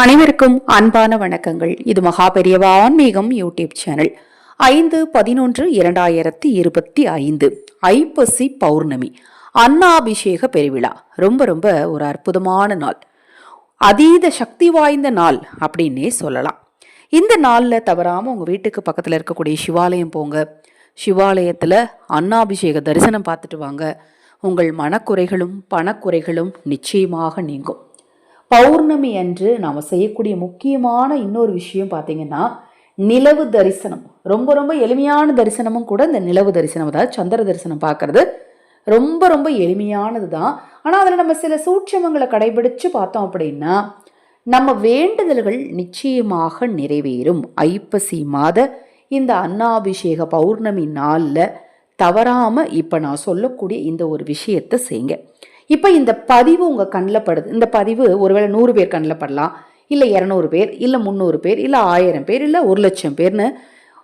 அனைவருக்கும் அன்பான வணக்கங்கள். இது மகா பெரியவா ஆன்மீகம் யூடியூப் சேனல். ஐந்து பதினொன்று இரண்டாயிரத்தி இருபத்தி ஐந்து. ஐப்பசி பௌர்ணமி. அன்னாபிஷேக பெருவிழா. ரொம்ப ரொம்ப ஒரு அற்புதமான நாள். அதீத சக்தி வாய்ந்த நாள் அப்படின்னே சொல்லலாம். இந்த நாளில் தவறாமல் உங்கள் வீட்டுக்கு பக்கத்தில் இருக்கக்கூடிய சிவாலயம் போங்க. சிவாலயத்தில் அன்னாபிஷேக தரிசனம் பார்த்துட்டு வாங்க. உங்கள் மனக்குறைகளும் பணக்குறைகளும் நிச்சயமாக நீங்கும். பௌர்ணமி அன்று நாம் செய்யக்கூடிய முக்கியமான இன்னொரு விஷயம் பார்த்தீங்கன்னா நிலவு தரிசனம். ரொம்ப ரொம்ப எளிமையான தரிசனமும் கூட இந்த நிலவு தரிசனம் அதாவது சந்திர தரிசனம் பார்க்கறது. ரொம்ப ரொம்ப எளிமையானது தான் ஆனால் அதில் நம்ம சில சூட்சமங்களை கடைபிடித்து பார்த்தோம் அப்படின்னா நம்ம வேண்டுதல்கள் நிச்சயமாக நிறைவேறும். ஐப்பசி மாத இந்த அன்னாபிஷேக பௌர்ணமி நாளில் தவறாமல் இப்போ நான் சொல்லக்கூடிய இந்த ஒரு விஷயத்தை செய்யுங்க. இப்போ இந்த பதிவு உங்கள் கண்ணில் படுது. இந்த பதிவு ஒருவேளை நூறு பேர் கண்ணில் படலாம் இல்லை இரநூறு பேர் இல்லை முந்நூறு பேர் இல்லை ஆயிரம் பேர் இல்லை ஒரு லட்சம் பேர்னு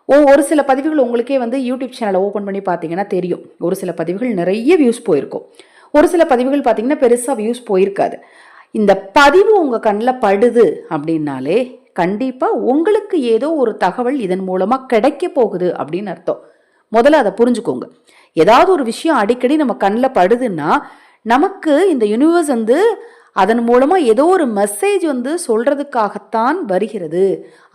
ஓ ஒரு சில பதிவுகள் உங்களுக்கே வந்து யூடியூப் சேனலை ஓப்பன் பண்ணி பார்த்தீங்கன்னா தெரியும். ஒரு சில பதிவுகள் நிறைய வியூஸ் போயிருக்கும். ஒரு சில பதிவுகள் பார்த்தீங்கன்னா பெருசாக வியூஸ் போயிருக்காது. இந்த பதிவு உங்கள் கண்ணில் படுது அப்படின்னாலே கண்டிப்பாக உங்களுக்கு ஏதோ ஒரு தகவல் இதன் மூலமாக கிடைக்க போகுது அப்படின்னு அர்த்தம். முதல்ல அதை புரிஞ்சுக்கோங்க. ஏதாவது ஒரு விஷயம் அடிக்கடி நம்ம கண்ணில் படுதுன்னா நமக்கு இந்த யூனிவர்ஸ் வந்து அதன் மூலமாக ஏதோ ஒரு மெசேஜ் வந்து சொல்கிறதுக்காகத்தான் வருகிறது.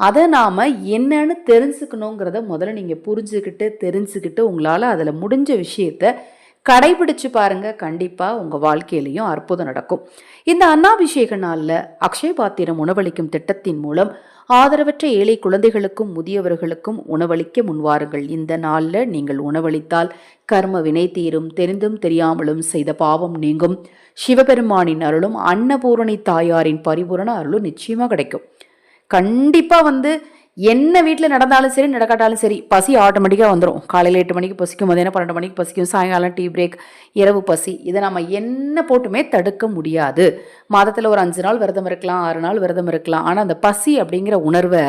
அதை நாம் என்னன்னு தெரிஞ்சுக்கணுங்கிறத முதல்ல நீங்கள் புரிஞ்சுக்கிட்டு தெரிஞ்சுக்கிட்டு உங்களால் அதில் முடிஞ்ச விஷயத்த கடைபிடிச்சு பாருங்க. கண்டிப்பாக உங்கள் வாழ்க்கையிலையும் அற்புதம் நடக்கும். இந்த அன்னாபிஷேக நாளில் அக்ஷய பாத்திரம் உணவளிக்கும் திட்டத்தின் மூலம் ஆதரவற்ற ஏழை குழந்தைகளுக்கும் முதியவர்களுக்கும் உணவளிக்க முன்வாருங்கள். இந்த நாளில் நீங்கள் உணவளித்தால் கர்ம வினை தீரும் தெரிந்தும் தெரியாமலும் செய்த பாவம் நீங்கும். சிவபெருமானின் அருளும் அன்னபூரணி தாயாரின் பரிபூரண அருளும் நிச்சயமாக கிடைக்கும். கண்டிப்பாக வந்து என்ன வீட்டில் நடந்தாலும் சரி நடக்காட்டாலும் சரி பசி ஆட்டோமேட்டிக்காக வந்துடும் காலையில் எட்டு மணிக்கு பசிக்கும் மதியானம் பன்னெண்டு மணிக்கு பசிக்கும் சாயங்காலம் டீ பிரேக் இரவு பசி. இதை நம்ம என்ன போட்டுமே தடுக்க முடியாது. மாதத்தில் ஒரு அஞ்சு நாள் விரதம் இருக்கலாம் ஆறு நாள் விரதம் இருக்கலாம். ஆனால் அந்த பசி அப்படிங்கிற உணர்வை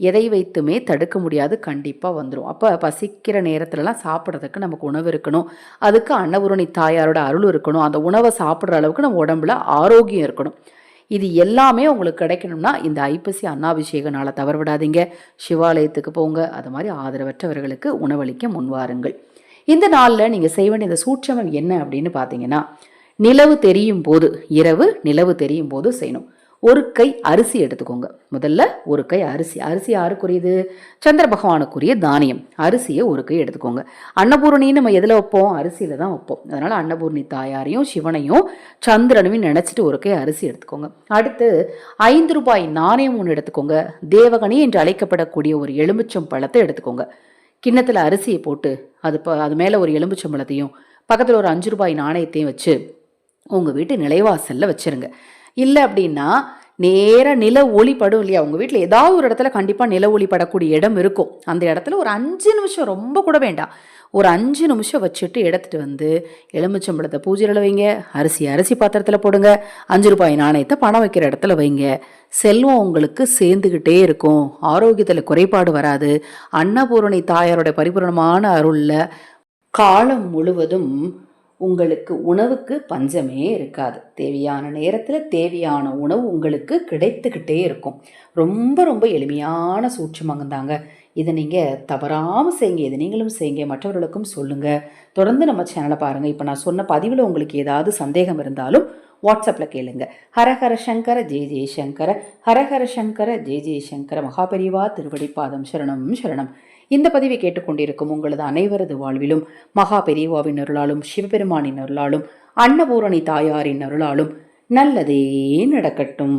எதை வைத்துமே தடுக்க முடியாது. கண்டிப்பாக வந்துடும் அப்போ பசிக்கிற நேரத்துலலாம் சாப்பிட்றதுக்கு நமக்கு உணவு இருக்கணும். அதுக்கு அன்னபூரணி தாயாரோட அருள் இருக்கணும். அந்த உணவை சாப்பிட்ற அளவுக்கு நம்ம உடம்புல ஆரோக்கியம் இருக்கணும். இது எல்லாமே உங்களுக்கு கிடைக்கணும்னா இந்த ஐப்பசி அன்னாபிஷேக நாளை தவற விடாதீங்க சிவாலயத்துக்கு போங்க. அது மாதிரி ஆதரவற்றவர்களுக்கு உணவளிக்க முன்வாருங்கள் இந்த நாளில் நீங்கள் செய்ய வேண்டிய இந்த சூட்சமம் என்ன அப்படின்னு பார்த்தீங்கன்னா நிலவு தெரியும் போது இரவு நிலவு தெரியும் போது செய்யணும். ஒரு கை அரிசி எடுத்துக்கோங்க. முதல்ல ஒரு கை அரிசி. அரிசி யாருக்குரியது? சந்திர பகவானுக்குரிய தானியம். அரிசியை ஒரு கை எடுத்துக்கோங்க. அன்னபூரணின்னு நம்ம எதில் வைப்போம்? அரிசியில் தான் வைப்போம். அதனால் அன்னபூர்ணி தாயாரையும் சிவனையும் சந்திரனையும் நினச்சிட்டு ஒரு கை அரிசி எடுத்துக்கோங்க. அடுத்து ஐந்து ரூபாய் நாணயம் ஒன்று எடுத்துக்கோங்க. தேவகணி என்று அழைக்கப்படக்கூடிய ஒரு எலுமிச்சம் பழத்தை எடுத்துக்கோங்க. கிண்ணத்தில் அரிசியை போட்டு அது ப அது மேலே ஒரு எலுமிச்சம்பழத்தையும் பக்கத்தில் ஒரு அஞ்சு ரூபாய் நாணயத்தையும் வச்சு உங்கள் வீட்டு நிலைவாசலில் வச்சுருங்க. இல்லை அப்படின்னா நேராக நில ஒளி படும் இல்லையா? உங்கள் வீட்டில் ஏதாவது ஒரு இடத்துல கண்டிப்பாக நில ஒளி படக்கூடிய இடம் இருக்கும். அந்த இடத்துல ஒரு அஞ்சு நிமிஷம் ரொம்ப கூட வேண்டாம். ஒரு அஞ்சு நிமிஷம் வச்சுட்டு எடுத்துகிட்டு வந்து எலுமிச்சம்பழத்தை பூஜையில் வைங்க அரிசி அரிசி பாத்திரத்தில் போடுங்க அஞ்சு ரூபாய் நாணயத்தை பணம் வைக்கிற இடத்துல வைங்க. செல்வம் உங்களுக்கு சேர்ந்துக்கிட்டே இருக்கும். ஆரோக்கியத்தில் குறைபாடு வராது. அன்னபூரணி தாயாரோட பரிபூரணமான அருளில் காலம் முழுவதும் உங்களுக்கு உணவுக்கு பஞ்சமே இருக்காது. தேவையான நேரத்தில் தேவையான உணவு உங்களுக்கு கிடைத்துக்கிட்டே இருக்கும். ரொம்ப ரொம்ப எளிமையான சூட்சமங்க தாங்க இதை நீங்கள் தவறாமல் செய்யுங்க. இதை நீங்களும் செய்யுங்க. மற்றவர்களுக்கும் சொல்லுங்கள் தொடர்ந்து நம்ம சேனலை பாருங்கள் இப்போ நான் சொன்ன பதிவில் உங்களுக்கு ஏதாவது சந்தேகம் இருந்தாலும் வாட்ஸ்அப்பில் கேளுங்க. ஹரஹர சங்கர ஜெய ஜெயசங்கர ஹரஹர சங்கர ஜெய ஜெயசங்கர மகாபெரிவா திருவடிப்பாதம் சரணம் சரணம். இந்த பதிவை கேட்டுக்கொண்டிருக்கும் உங்களது அனைவரது வாழ்விலும் மகா பெரியவாவின் அருளாலும் சிவபெருமானின் அருளாலும் அன்னபூரணி தாயாரின் அருளாலும் நல்லதே நடக்கட்டும்.